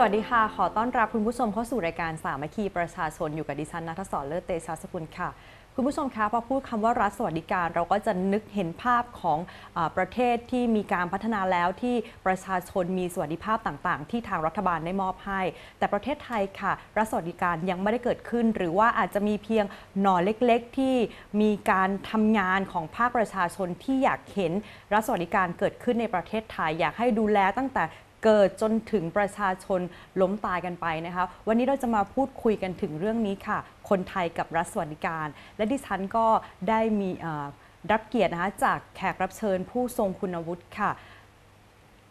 สวัสดีค่ะ ขอต้อนรับคุณผู้ชมเข้าสู่รายการสามัคคีประชาชนอยู่กับดิฉันนัทศรเลิศเตชะสกุลค่ะ คุณผู้ชมคะพอพูดคำว่ารัฐสวัสดิการ เราก็จะนึกเห็นภาพของอประเทศที่มีการพัฒนาแล้วที่ประชาชนมีสวัสดิภาพต่างๆ ที่ทางรัฐบาลได้มอบให้ แต่ประเทศไทยค่ะ รัฐสวัสดิการยังไม่ได้เกิดขึ้น หรือว่าอาจจะมีเพียงหน่อเล็กๆ ที่มีการทำงานของภาคประชาชนที่อยากเห็นรัฐสวัสดิการเกิดขึ้นในประเทศไทยอยากให้ดูแลตั้งแต่ เกิดจนถึงประชาชนล้มตายกันไปนะคะ วันนี้เราจะมาพูดคุยกันถึงเรื่องนี้ค่ะ คนไทยกับรัฐสวัสดิการ และดิฉันก็ได้มีเอ่อรับเกียรตินะคะจากแขกรับเชิญผู้ทรงคุณวุฒิค่ะ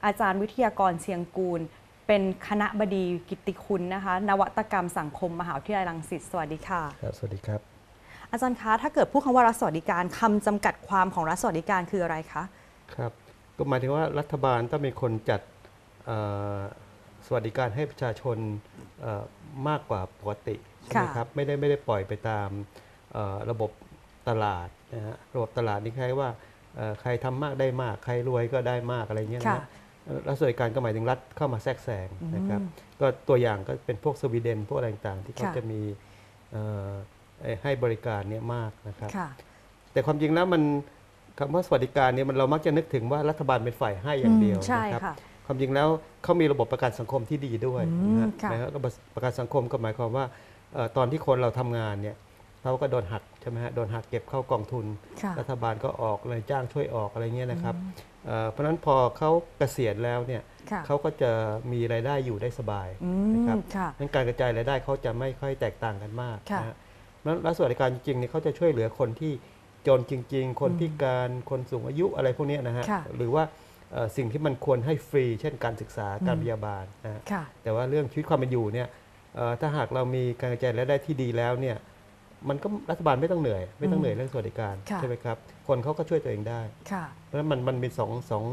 อาจารย์วิทยากรเชียงกูล เป็นคณะบดีกิตติคุณนะคะ นวัตกรรมสังคมมหาวิทยาลัยรังสิตสวัสดีค่ะครับสวัสดีครับ อาจารย์คะถ้าเกิดพูดคำว่ารัฐสวัสดิการคำจำกัดความของรัฐสวัสดิการคืออะไรคะครับก็หมายถึงว่ารัฐบาลต้องเป็นคนจัดเอ่อ สวัสดิการให้ประชาชนเอ่อมากกว่าปกติใช่ไหมค่ะครับไม่ได้ไม่ได้ปล่อยไปตามเอ่อระบบตลาดนะฮะระบบตลาดนี่ใครว่าเอ่อใครทำมากได้มาก ใครรวยก็ได้มากอะไรเงี้ยนะค่ะฮะเอ่อรัฐสวัสดิการก็หมายถึงรัฐเข้ามาแทรกแซงนะครับอืมก็ตัวอย่างก็เป็นพวกสวีเดนพวกอะไรต่างๆ ที่เขาค่ะจะมีเอ่อให้บริการเนี่ยมากนะครับค่ะแต่ความจริงแล้วมันคำว่าสวัสดิการเนี่ยมันเรามักจะนึกถึงว่ารัฐบาลเป็นฝ่ายให้อย่างเดียวอืมใช่นะครับ ค่ะความจริงแล้วเขามีระบบประกันสังคมที่ดีด้วยอืมนะฮะค่ะนะครับระบบประกันสังคมก็หมายความว่าเอ่อตอนที่คนเราทำงานเนี่ยเขาก็โดนหักใช่ไหมฮะโดนหักเก็บเข้ากองทุนค่ะรัฐบาลก็ออกเลยจ้างช่วยออกอะไรเงี้ยนะครับเอ่อเพราะฉะนั้นพอเขาเกษียณแล้วเนี่ยค่ะเขาก็จะมีรายได้อยู่ได้สบายอืนะครับมค่ะนั้นการกระจายรายได้เขาจะไม่ค่อยแตกต่างกันมากค่ะนะฮะแล้วรัฐสวัสดิการจริงๆเนี่ยเขาจะช่วยเหลือคนที่จนจริง ๆ คนพิการคนสูงอายุอะไรพวกเนี้ยนะฮะค่ะหรือว่าเอ่อ สิ่งที่มันควรให้ฟรี เช่นการศึกษาการพยาบาลนะฮะค่ะแต่ว่าเรื่องชีวิตความเป็นอยู่เนี่ยเอ่อถ้าหากเรามีการกระจายรายได้ที่ดีแล้วเนี่ยมันก็รัฐบาลไม่ต้องเหนื่อย ไม่ต้องเหนื่อยเรื่องสวัสดิการค่ะใช่ไหมครับ คนเขาก็ช่วยตัวเองได้ค่ะเพราะฉะนั้นมันมันมีสองสอง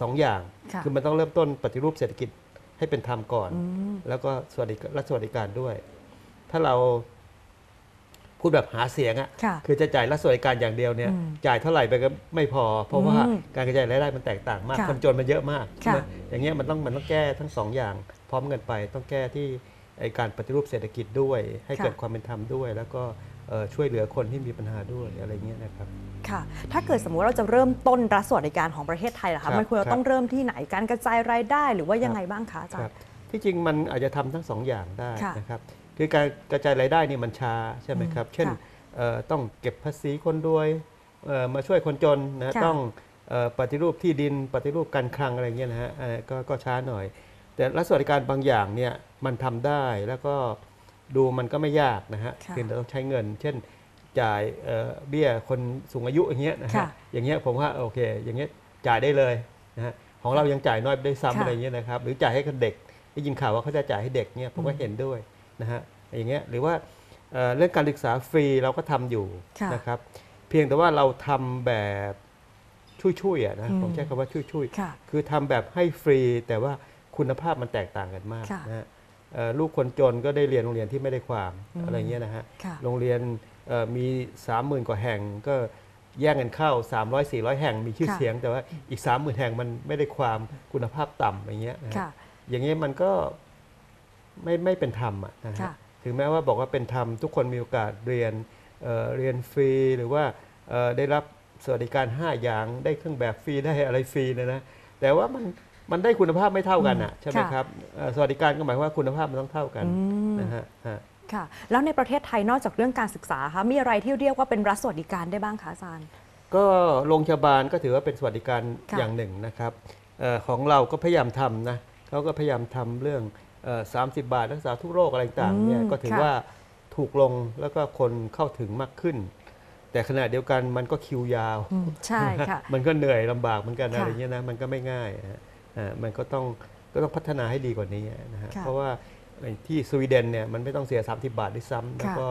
สองอย่างค่ะคือมันต้องเริ่มต้นปฏิรูปเศรษฐกิจให้เป็นธรรมก่อนอืมแล้วก็สวัสดิรัฐสวัสดิการด้วย ถ้าเรา พูดแบบหาเสียงอะค่ะคือจะจ่ายรัฐสวัสดิการอย่างเดียวเนี่ย อืมจ่ายเท่าไหร่ไปก็ไม่พอ เพราะว่าอืมการกระจายรายได้มันแตกต่างมาก ค่ะคนจนมันเยอะมากค่ะใช่ไหมอย่างเงี้ยมันต้องมันต้องแก้ทั้งสองอย่าง พร้อมกันไปต้องแก้ที่ไอการปฏิรูปเศรษฐกิจด้วย ให้เกิดความเป็นธรรมด้วย แล้วก็เอ่อช่วยเหลือคนที่มีปัญหาด้วยอะไรเงี้ยนะครับ ค่ะ ถ้าเกิดสมมุติเราจะเริ่มต้นรัฐสวัสดิการของประเทศไทยล่ะครัคะบมันควรจะครับ ต้องเริ่มที่ไหนการกระจายรายได้หรือว่ายังไงบ้างคะอาจารครับย์ที่จริงมันอาจจะทำทั้งสองอย่างได้ค่ะนะครับ คือการกระจายรายได้นี่มันช้าใช่ไหมครับ เช่นค่ะเอ่อต้องเก็บภาษีคนรวยเอ่อมาช่วยคนจนนะค่ะต้องเอ่อปฏิรูปที่ดินปฏิรูปการคลังอะไรเงี้ยนะฮะเอ่อก็ก็ช้าหน่อย แต่รัฐสวัสดิการบางอย่างเนี่ยมันทำได้แล้วก็ดูมันก็ไม่ยากนะฮะค่ะเพียงแต่ต้องใช้เงิน เช่นจ่ายเอ่อเบี้ยคนสูงอายุอย่างเงี้ยนะค่ะฮะอย่างเงี้ยผมว่าโอเค อย่างเงี้ยจ่ายได้เลยนะฮะของเรายังจ่ายน้อยไปได้วยซ้ำค่ะอะไรเงี้ยนะครับหรือจ่ายให้กับเด็กได้ยินข่าวว่าเขาจะจ่ายให้เด็กเนี่ยผมก็เห็นด้วย นะฮะอย่างเงี้ยหรือว่าเอ่อเรื่องการศึกษาฟรีเราก็ทำอยู่ค่ะนะครับ เพียงแต่ว่าเราทำแบบช่วยๆอะนะอืมผมใช้คำว่าช่วยค่ะๆคือทำแบบให้ฟรี แต่ว่าคุณภาพมันแตกต่างกันมากค่ะนะฮะเอ่อลูกคนจนก็ได้เรียนโรงเรียนที่ไม่ได้ความอืมอะไรเงี้ยนะฮะค่ะโรงเรียนเอ่อมี 30,000 กว่าแห่งก็แย่งกันเข้า 300 400 แห่งมีชื่อค่ะเสียง แต่ว่าอีก 30,000 แห่งมันไม่ได้ความคุณภาพต่ำอย่างเงี้ยนะฮะค่ะอย่างเงี้ยมันก็ ไม่ไม่เป็นธรรมอะนะฮะค่ะถึงแม้ว่าบอกว่าเป็นธรรมทุกคนมีโอกาสเรียนเอ่อเรียนฟรีหรือว่าเอ่อได้รับสวัสดิการ 5 อย่างได้เครื่องแบบฟรีได้อะไรฟรีเนะนะแต่ว่ามันมันได้คุณภาพไม่เท่ากันอะอืมใช่ไหมค่ะครับเอ่อสวัสดิการก็หมายความว่าคุณภาพมันต้องเท่ากันอืมนะฮะฮะค่ะแล้วในประเทศไทยนอกจากเรื่องการศึกษาคะมีอะไรที่เรียกว่าเป็นรัฐสวัสดิการได้บ้างคะอาจารย์ก็โรงพยาบาลก็ถือว่าเป็นสวัสดิการค่ะอย่างหนึ่งนะครับเออของเราก็พยายามทำนะเขาก็พยายามทำเรื่อง สามสิบบาทรักษาทุกโรคอะไรต่างๆเนี่ยอืมก็ถือค่ะว่าถูกลงแล้วก็คนเข้าถึงมากขึ้น แต่ขณะเดียวกันมันก็คิวยาวอืมใช่ค่ะมันก็เหนื่อยลำบากเหมือนกันค่ะอะไรเงี้ยนะมันก็ไม่ง่ายนะฮะอ่ามันก็ต้องก็ต้องพัฒนาให้ดีกว่านี้นะฮะค่ะเพราะว่าที่สวีเดนเนี่ยมันไม่ต้องเสีย 30 บาทด้วยซ้ำแล้วค่ะก็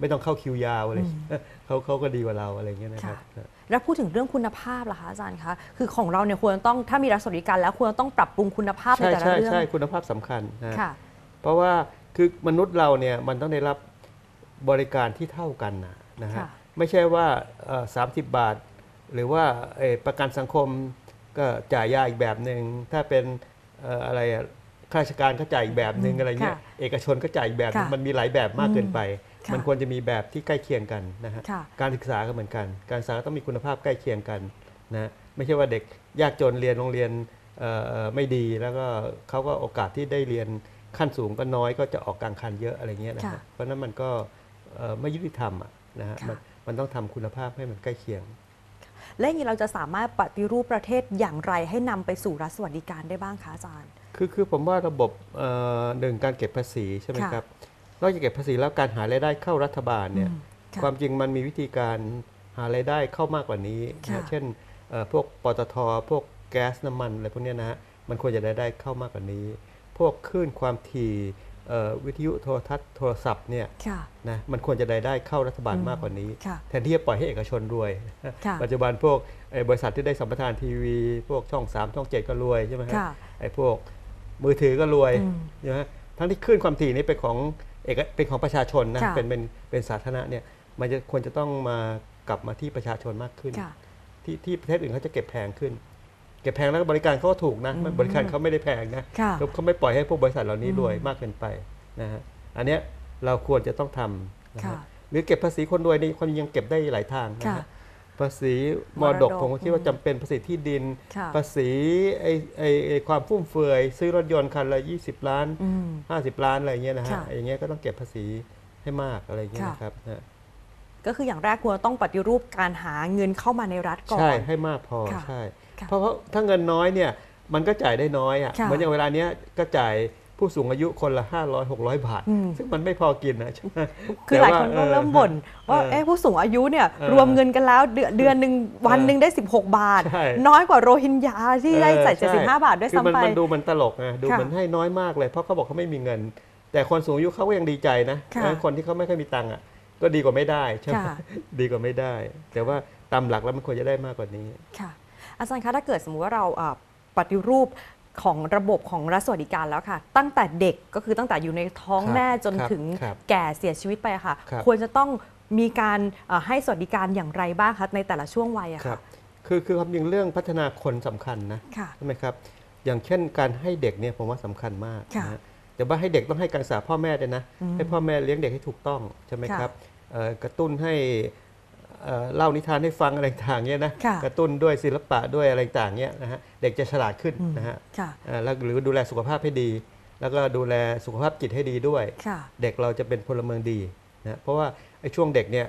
ไม่ต้องเข้าคิวยาวอะไรอืมเขาเขาก็ดีกว่าเราอะไรเงี้ยนะครับ แล้วพูดถึงเรื่องคุณภาพล่ะคะอาจารย์คะคือของเราเนี่ยควรจะต้องถ้ามีรัฐสวัสดิการแล้วควรจะต้องปรับปรุงคุณภาพในใช่แต่ละใช่เรื่องใช่คุณภาพสำคัญนะค่ะเพราะว่าคือมนุษย์เราเนี่ยมันต้องได้รับบริการที่เท่ากันนะนะฮะค่ะไม่ใช่ว่าสามสิบบาท หรือว่าเอ่อประกันสังคมก็จ่ายยาอีกแบบหนึ่งถ้าเป็นเอ่ออะไรอะข้าราชการก็จ่ายอีกแบบหนึ่งอืมอะไรเงี้ยค่ะเอกชนก็จ่ายอีกแบบหนึ่งค่ะมันมีหลายแบบมากเกินไปค่ะ มันควรจะมีแบบที่ใกล้เคียงกันนะฮะค่ะการศึกษาก็เหมือนกัน การศึกษาต้องมีคุณภาพใกล้เคียงกันนะไม่ใช่ว่าเด็กยากจนเรียนโรงเรียนเอ่อเอ่อไม่ดีแล้วก็เขาก็โอกาสที่ได้เรียนขั้นสูงก็น้อยก็จะออกกลางคันเยอะอะไรเงี้ยนะค่ะฮะเพราะฉะนั้นมันก็เอ่อไม่ยุติธรรมอะนะฮะค่ะมันมันต้องทำคุณภาพให้มันใกล้เคียง และอย่างนี้เราจะสามารถปฏิรูปประเทศอย่างไรให้นำไปสู่รัฐสวัสดิการได้บ้างคะอาจารย์ คือคือผมว่าระบบเอ่อหนึ่งการเก็บภาษีใช่ไหมค่ะครับ นอกจากเก็บภาษีแล้วการหารายได้เข้ารัฐบาลเนี่ยอืมค่ะความจริงมันมีวิธีการหารายได้เข้ามากกว่านี้ค่ะนะเช่นเอ่อพวกปตทพวกแก๊สน้ำมันอะไรพวกเนี้ยนะฮะมันควรจะได้ได้เข้ามากกว่านี้ พวกคลื่นความถี่เอ่อวิทยุโทรทัศน์โทรศัพท์เนี่ยค่ะนะมันควรจะได้ได้เข้ารัฐบาลอืมมากกว่านี้ค่ะแทนที่จะปล่อยให้เอกชนรวยค่ะปัจจุบันพวกไอ้บริษัทที่ได้สัมปทานทีวี พวกช่อง 3 ช่อง 7 ก็รวยใช่ไหมฮะค่ะไอ้พวกมือถือก็รวยอืมใช่ไหมทั้งที่คลื่นความถี่นี้เป็นของ เอกเป็นของประชาชนนะค่ะเป็นเป็นเป็นสาธารณะเนี่ยมันจะควรจะต้องมากลับมาที่ประชาชนมากขึ้นค่ะที่ที่ประเทศอื่นเขาจะเก็บแพงขึ้น เก็บแพงแล้วก็บริการเขาก็ถูกนะอืมบริการเขาไม่ได้แพงนะค่ะเขาไม่ปล่อยให้พวกบริษัทเหล่านี้อืมรวยมากเกินไปนะฮะอันเนี้ยเราควรจะต้องทำนะค่ะฮะหรือเก็บภาษีคนรวยนี่ความจริงยังเก็บได้หลายทางนะค่ะฮะ ภาษีมมรรดดกกผมก็คิดว่าจำเป็นภาษีที่ดินค่ะภาษีไอ้ไอ้ไอ้ความฟุ่มเฟือย ซื้อรถยนต์คันละ 20 ล้านอืม50 ล้านอะไรเงี้ยนะฮะค่ะอย่างเงี้ยก็ต้องเก็บภาษีให้มากอะไรเงี้ยค่ะนะครับนะก็คืออย่างแรกควรต้องปฏิรูปการหาเงินเข้ามาในรัฐก่อน ใช่ให้มากพอค่ะใช่ค่ะเพราะเพราะถ้าเงินน้อยเนี่ยมันก็จ่ายได้น้อยอะค่ะเหมือนอย่างเวลาเนี้ยก็จ่าย ผู้สูงอายุคนละ 500 600 บาทอืมซึ่งมันไม่พอกินนะใช่ไหมคือหลายคนก็แต่ว่าเริ่มบ่นว่าเออเอ๊ะผู้สูงอายุเนี่ยเออรวมเงินกันแล้วเดือนเดือนหนึ่งวันหนึ่งได้ 16 บาทใช่น้อยกว่าโรฮิงญาที่ได้ใส่เออช่75 บาทด้วยคือมันซ้ำไปมันดูมันตลกไงดูค่ะเหมือนให้น้อยมากเลย เพราะเขาบอกเขาไม่มีเงิน แต่คนสูงอายุเขาก็ยังดีใจนะค่ะเพราะฉะนั้นคนที่เขาไม่ค่อยมีตังค์อะก็ดีกว่าไม่ได้ใช่ไหมค่ะดีกว่าไม่ได้ แต่ว่าตามหลักแล้วมันควรจะได้มากกว่านี้ค่ะอาจารย์คะถ้าเกิดสมมุติว่าเราเอ่อปฏิรูป ของระบบของรัฐสวัสดิการแล้วค่ะ ตั้งแต่เด็กก็คือตั้งแต่อยู่ในท้องครับแม่จนครับถึงครับแก่เสียชีวิตไปอะค่ะครับควรจะต้องมีการเอ่อให้สวัสดิการอย่างไรบ้างคะในแต่ละช่วงวัยอะครัค่ะบคือคือความจริงเรื่องพัฒนาคนสำคัญนะค่ะใช่ไหมครับอย่างเช่นการให้เด็กเนี่ยผมว่าสำคัญมากค่ะนะฮะแต่ว่าให้เด็กต้องให้การศึกษาพ่อแม่ด้วยนะอืมให้พ่อแม่เลี้ยงเด็กให้ถูกต้องใช่ไหมค่ะครับเอ่อกระตุ้นให้ เอ่อเล่านิทานให้ฟังอะไรต่างๆเนี่ยนะค่ะกระตุ้นด้วยศิลปะด้วยอะไรต่างๆเนี่ยนะฮะเด็กจะฉลาดขึ้นอืมนะฮะค่ะเอ่อแล้วหรือดูแลสุขภาพให้ดี แล้วก็ดูแลสุขภาพจิตให้ดีด้วยค่ะเด็กเราจะเป็นพลเมืองดีนะเพราะว่าไอ้ช่วงเด็กเนี่ย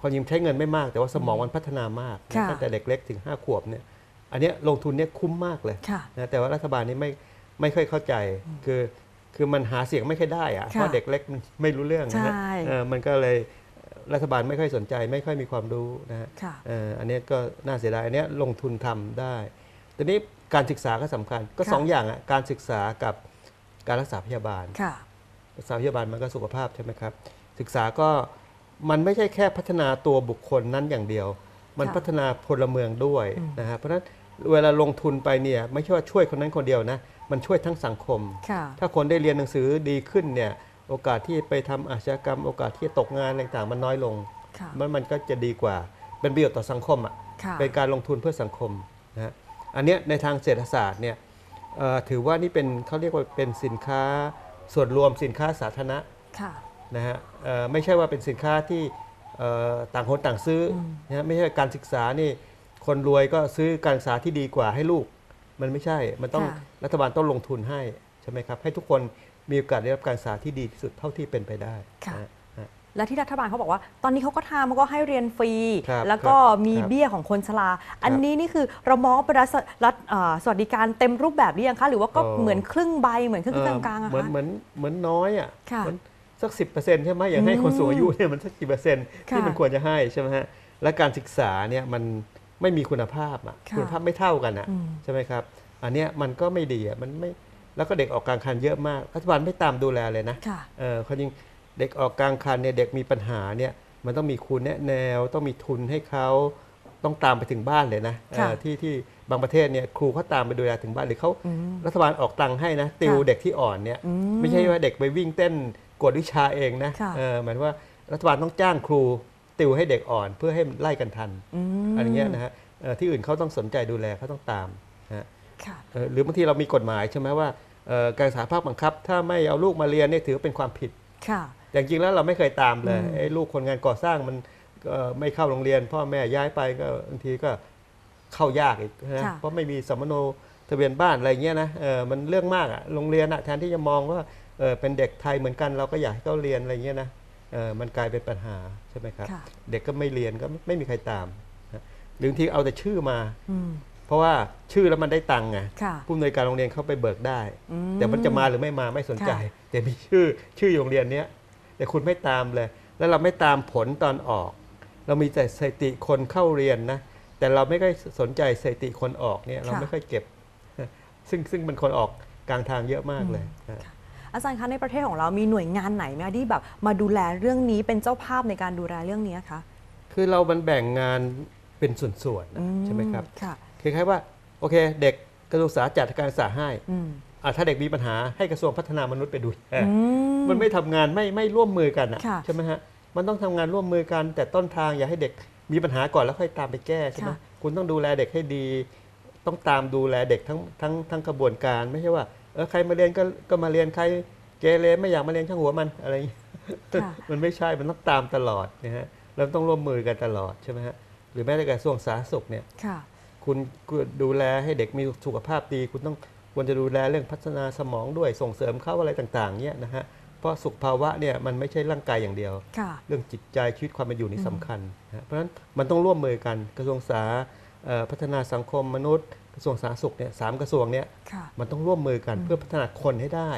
ความจริงใช้เงินไม่มาก แต่ว่าสมองมันพัฒนามากนะค่ะตั้งแต่เด็กเล็กถึง 5 ขวบเนี่ยอันเนี้ยลงทุนเนี่ยคุ้มมากเลยค่ะนะแต่ว่ารัฐบาลนี้ไม่ไม่ค่อยเข้าใจคือคือมันหาเสียงไม่ค่อยได้อะค่ะเพราะเด็กเล็กมันไม่รู้เรื่องนะฮะใช่เออมันก็เลย รัฐบาลไม่ค่อยสนใจ ไม่ค่อยมีความรู้นะฮะค่ะเอ่ออันเนี้ยก็น่าเสียดายอันเนี้ยลงทุนทำได้ทีนี้การศึกษาก็สำคัญก็ค่ะสองอย่างอะการศึกษากับการรักษาพยาบาลค่ะรักษาพยาบาลมันก็สุขภาพใช่ไหมครับ ศึกษาก็มันไม่ใช่แค่พัฒนาตัวบุคคลนั้นอย่างเดียว มันค่ะพัฒนาพลเมืองด้วยอืมนะฮะเพราะฉะนั้นเวลาลงทุนไปเนี่ยไม่ใช่ว่าช่วยคนนั้นคนเดียวนะ มันช่วยทั้งสังคมค่ะถ้าคนได้เรียนหนังสือดีขึ้นเนี่ย โอกาสที่ไปทำอาชญากรรม โอกาสที่จะตกงานอะไรต่างๆ มันน้อยลงค่ะมันมันก็จะดีกว่าเป็นประโยชน์ต่อสังคมอะค่ะเป็นการลงทุนเพื่อสังคมนะฮะอันเนี้ยในทางเศรษฐศาสตร์เนี่ยเอ่อถือว่านี่เป็นเขาเรียกว่าเป็นสินค้าส่วนรวมสินค้าสาธารณะค่ะนะฮะเอ่อไม่ใช่ว่าเป็นสินค้าที่เอ่อต่างคนต่างซื้ออมนะฮะไม่ใช่การศึกษานี่คนรวยก็ซื้อการศึกษาที่ดีกว่าให้ลูก มันไม่ใช่มันต้องค่ะรัฐบาลต้องลงทุนให้ใช่ไหมครับให้ทุกคน มีโอกาสได้รับการศึกษาที่ดีที่สุดเท่าที่เป็นไปได้ค่ะนะฮะ และที่รัฐบาลเขาบอกว่า ตอนนี้เขาก็ทำเขาก็ให้เรียนฟรี ครับแล้วก็ครับมีครับเบี้ยของคนชรา อันนี้นี่คือเรามองว่าเป็นรัฐรัฐเอ่อสวัสดิการเต็มรูปแบบหรือยังคะ หรือว่าก็เอ่อ เหมือนครึ่งใบเหมือนครึ่งเอ่กอลางๆอะเหมือนคะ เหมือนเหมือนน้อยอะค่ะเหมือนสักสิบเปอร์เซ็นต์ใช่ไหมอย่างให้คนสูงอายุเนี่ยมันสักกี่เปอร์เซ็นต์ที่ค่ะมันควรจะให้ใช่ไหมฮะและการศึกษาเนี่ยมันไม่มีคุณภาพอะค่ะคุณภาพไม่เท่ากันอะอืม ใช่ไหมครับอันเนี้ยมันก็ไม่ดีอะมันไม่ แล้วก็เด็กออกกลางคันเยอะมากรัฐบาลไม่ตามดูแลเลยนะค่ะ เออเขาจริงเด็กออกกลางคันเนี่ยเด็กมีปัญหาเนี่ยมันต้องมีครูแนะแนว ต้องมีทุนให้เขาต้องตามไปถึงบ้านเลยนะเออค่ะที่ที่บางประเทศเนี่ยครูเขาตามไปดูแลถึงบ้านหรือเขาอืมรัฐบาลออกตังค์ให้นะติวค่ะเด็กที่อ่อนเนี่ยอืไม่ใช่ว่าเด็กไปวิ่งเต้นกวดวิชาเองนะค่ะ เออหมายถึงว่ารัฐบาลต้องจ้างครูติวให้เด็กอ่อน เพื่อให้มันไล่กันทัน ม อะไรเงี้ยนะฮะเอ่อที่อื่นเขาต้องสนใจดูแลเขาต้องตาม หรือบางทีเรามีกฎหมายใช่ไหมว่าเอ่อการศึกษาภาคบังคับ ถ้าไม่เอาลูกมาเรียนเนี่ยถือว่าเป็นความผิดค่ะแต่จริงๆแล้วเราไม่เคยตามเลยอืมไอ้ลูกคนงานก่อสร้างมันก็ไม่เข้าโรงเรียน พ่อแม่ย้ายไปก็บางทีก็เข้ายากอีกนะเพราะไม่มีสมโนทะเบียนบ้านอะไรเงี้ยนะเออมันเรื่องมากอะโรงเรียนอะแทนที่จะมองว่าเออเป็นเด็กไทยเหมือนกันเราก็อยากให้เขาเรียนอะไรเงี้ยนะเออมันกลายเป็นปัญหาใช่ไหมครับค่ะเด็กก็ไม่เรียนก็ไม่ไม่มีใครตามนะหรือบางทีเอาแต่ชื่อมาอืม เพราะว่าชื่อแล้วมันได้ตังค์ไงค่ะผู้อำนวยการโรงเรียนเขาไปเบิกได้อืแต่มันจะมาหรือไม่มาไม่สนใจค่ะแต่มีชื่อชื่อโรงเรียนเนี้ยแต่คุณไม่ตามเลย แล้วเราไม่ตามผลตอนออก เรามีแต่สถิติคนเข้าเรียนนะ แต่เราไม่ค่อยสนใจสถิติคนออกเนี่ยเราไม่ค่อยเก็บ ซึ่งซึ่งมันคนออกกลางทางเยอะมากเลยนะอาจารย์คะในประเทศของเรามีหน่วยงานไหนไหมคะที่แบบมาดูแลเรื่องนี้เป็นเจ้าภาพในการดูแลเรื่องนี้คะคือเรามันแบ่งงานเป็นส่วนๆอืนะใช่ไหมครับ ค่ะคล้ายๆว่าโอเค เด็กกระทรวงศึกษาจัดการศึกษาให้อืมอะถ้าเด็กมีปัญหาให้กระทรวงพัฒนามนุษย์ไปดูแลอืมันไม่ทำงานไม่ไม่ร่วมมือกันอะค่ะใช่ไหมฮะมันต้องทำงานร่วมมือกัน แต่ต้นทางอย่าให้เด็กมีปัญหาก่อนแล้วค่อยตามไปแก้ใช่ไหมค่ะคุณต้องดูแลเด็กให้ดี ต้องตามดูแลเด็กทั้งทั้งทั้งกระบวนการไม่ใช่ว่าเออใครมาเรียนก็ก็มาเรียนใครเกเรไม่อยากมาเรียนช่างหัวมันอะไรอย่างเงี้ยค่ะมันไม่ใช่มันต้องตามตลอดนะฮะเราต้องร่วมมือกันตลอดใช่ไหมฮะหรือแม้แต่กระทรวงสาธารณสุขเนี่ย ค่ะคุณคุณดูแลให้เด็กมีสุขภาพดี คุณต้องควรจะดูแลเรื่องพัฒนาสมองด้วยส่งเสริมเขาอะไรต่างๆเนี่ยนะฮะเพราะสุขภาวะเนี่ยมันไม่ใช่ร่างกายอย่างเดียวค่ะเรื่องจิตใจชีวิตความเป็นอยู่นี่สำคัญนะฮะเพราะฉะนั้นมันต้องร่วมมือกันกระทรวงสาเอ่อพัฒนาสังคมมนุษย์กระทรวงสาธารณสุขเนี่ยสามกระทรวงเนี่ยค่ะมันต้องร่วมมือกันเพื่อพัฒนาคนให้ได้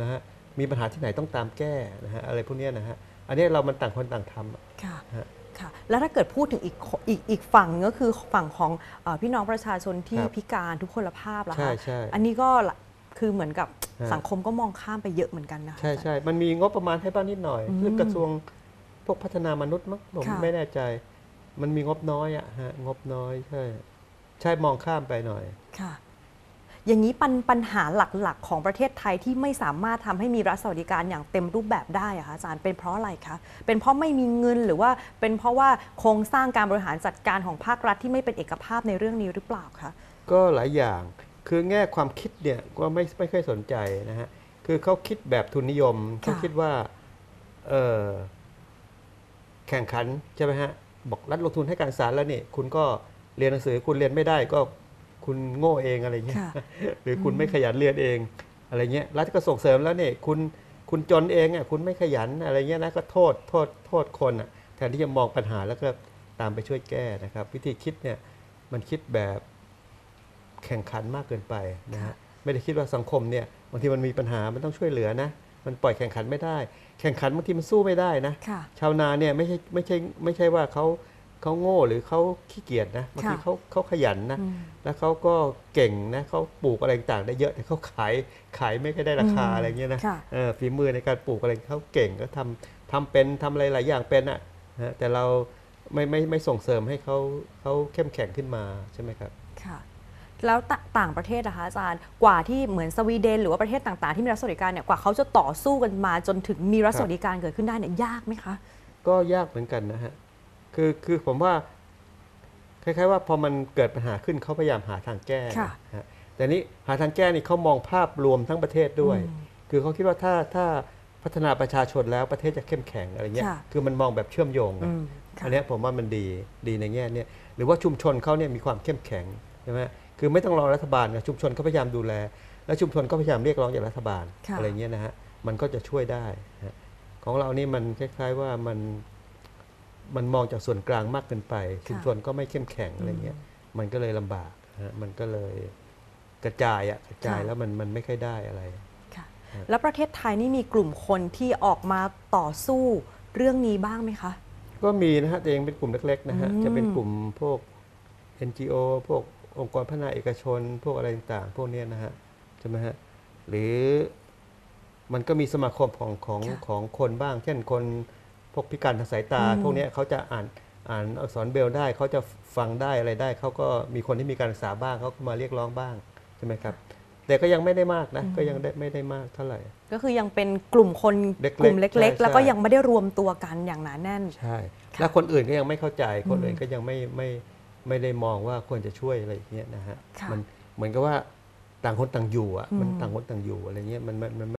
นะฮะมีปัญหาที่ไหนต้องตามแก้นะฮะอะไรพวกเนี้ยนะฮะอันนี้เรามันต่างคนต่างทำอะค่ะฮะ ค่ะแล้วถ้าเกิดพูดถึงอีกขอีกอีกฝั่งก็คือฝั่งของเออพี่น้องประชาชนที่ครับพิการทุกคนภาพล่ะใช่คะใช่ อันนี้ก็ละคือเหมือนกับฮะสังคมก็มองข้ามไปเยอะเหมือนกันนะคะ ใช่ใช่ มันมีงบประมาณให้บ้างนิดหน่อยอืมเรื่องกระทรวงพวกพัฒนามนุษย์มั้งผมค่ะ ไม่แน่ใจ มันมีงบน้อยอะฮะ งบน้อยใช่ ใช่มองข้ามไปหน่อย ค่ะ อย่างนี้ปัญปัญหาหลักๆ ของประเทศไทยที่ไม่สามารถทำให้มีรัฐสวัสดิการอย่างเต็มรูปแบบได้อะคะอาจารย์เป็นเพราะอะไรคะเป็นเพราะไม่มีเงินหรือว่าเป็นเพราะว่าโครงสร้างการบริหารจัดการของภาครัฐที่ไม่เป็นเอกภาพในเรื่องนี้หรือเปล่าคะก็หลายอย่างคือแง่ความคิดเนี่ยก็ไม่ไม่ค่อยสนใจนะฮะคือเขาคิดแบบทุนนิยมเขาคิดว่าเออแข่งขันใช่ไหมฮะบอกรัฐลงทุนให้การศึกษาแล้วนี่คุณก็เรียนหนังสือคุณเรียนไม่ได้ก็ คุณโง่เองอะไรเงี้ยค่ะหรือคุณไม่ขยันเรียนเองอะไรเงี้ยรัฐก็ส่งเสริมแล้วเนี่ยคุณคุณจนเองอะคุณไม่ขยันอะไรเงี้ยนะก็โทษโทษโทษคนอะแทนที่จะมองปัญหาแล้วก็ตามไปช่วยแก้นะครับ วิธีคิดเนี่ยมันคิดแบบแข่งขันมากเกินไปนะฮะไม่ได้คิดว่าสังคมเนี่ยบางทีมันมีปัญหามันต้องช่วยเหลือนะมันปล่อยแข่งขันไม่ได้ แข่งขันบางทีมันสู้ไม่ได้นะค่ะชาวนาเนี่ยไม่ใช่ไม่ใช่ไม่ใช่ว่าเขา เขาโง่หรือเขาขี้เกียจนะบางทีค่ะเขาเขาขยันนะอืมแล้วเขาก็เก่งนะเขาปลูกอะไรต่างๆได้เยอะแต่เขาขายขายไม่ค่อยได้ราคาอืมอะไรเงี้ยนะค่ะเออฝีมือในการปลูกอะไรเขาเก่งก็ทำทำเป็นทำอะไรหลายอย่างเป็นอะนะฮะแต่เราไม่ไม่ไม่ส่งเสริมให้เขาเขาเข้มแข็งขึ้นมาใช่ไหมครับค่ะแล้วตต่างประเทศนะคะอาจารย์กว่าที่เหมือนสวีเดน หรือว่าประเทศต่างๆที่มีรัฐสวัสดิการเนี่ยกว่าเขาจะต่อสู้กันมาจนถึงมีรัฐสวัสดิการเกิดขึ้นได้เนี่ยยากไหมคะ ก็ยากเหมือนกันนะฮะ คือคือผมว่าคล้ายๆว่าพอมันเกิดปัญหาขึ้นเขาพยายามหาทางแก้ค่ะนะฮะแต่นี้หาทางแก้นี่เขามองภาพรวมทั้งประเทศด้วยอืมคือเขาคิดว่าถ้าถ้าพัฒนาประชาชนแล้วประเทศจะเข้มแข็งอะไรเงี้ยค่ะคือมันมองแบบเชื่อมโยงอืนะมค่ะอันเนี้ยผมว่ามันดีดีในแง่เนี้ยหรือว่าชุมชนเขาเนี่ยมีความเข้มแข็งใช่ไหมคือไม่ต้องรอรัฐบาลนะชุมชนเขาพยายามดูแล และชุมชนก็พยายามเรียกร้องจากรัฐบาลค่ะอะไรเงี้ยนะฮะมันก็จะช่วยได้นะฮะของเรานี่มันคล้าย ๆว่ามัน มันมองจากส่วนกลางมากเกินไป ชุมชนก็ไม่เข้มแข็งอะไรเงี้ยมันก็เลยลำบากนะฮะมันก็เลยกระจายอะกระจายค่ะแล้วมันมันไม่ค่อยได้อะไรค่ะครับแล้วประเทศไทยนี่มีกลุ่มคนที่ออกมาต่อสู้เรื่องนี้บ้างไหมคะ ก็มีนะฮะแต่ยังเป็นกลุ่มเล็กๆนะฮะอืมจะเป็นกลุ่มพวก NGO พวกองค์กรพัฒนาเอกชน พวกอะไรต่างๆ พวกเนี้ยนะฮะใช่ไหมฮะหรือมันก็มีสมาคมของของค่ะของคนบ้าง เช่นคน พวกพิการทางสายตาอืมพวกเนี้ยเขาจะอ่านอ่านอักษรเบรลได้เขาจะฟังได้อะไรได้เขาก็มีคนที่มีการศึกษาบ้างเขาก็มาเรียกร้องบ้างใช่ไหมครับ แต่ก็ยังไม่ได้มากนะก็ยังได้ไม่ได้มากเท่าไหร่ ก็คือยังเป็นกลุ่มคนเล็กๆกลุ่มเล็กใช่ๆแล้วก็ใช่ยังไม่ได้รวมตัวกันอย่างหนาแน่นใช่ค่ะแล้วคนอื่นก็ยังไม่เข้าใจคนอืมอื่นก็ยังไม่ไม่ไม่ได้มองว่าควรจะช่วยอะไรอย่างเงี้ยนะฮะค่ะมันเหมือนกับว่าต่างคนต่างอยู่อะมันอืมต่างคนต่างอยู่อะไรเงี้ยมันมันมัน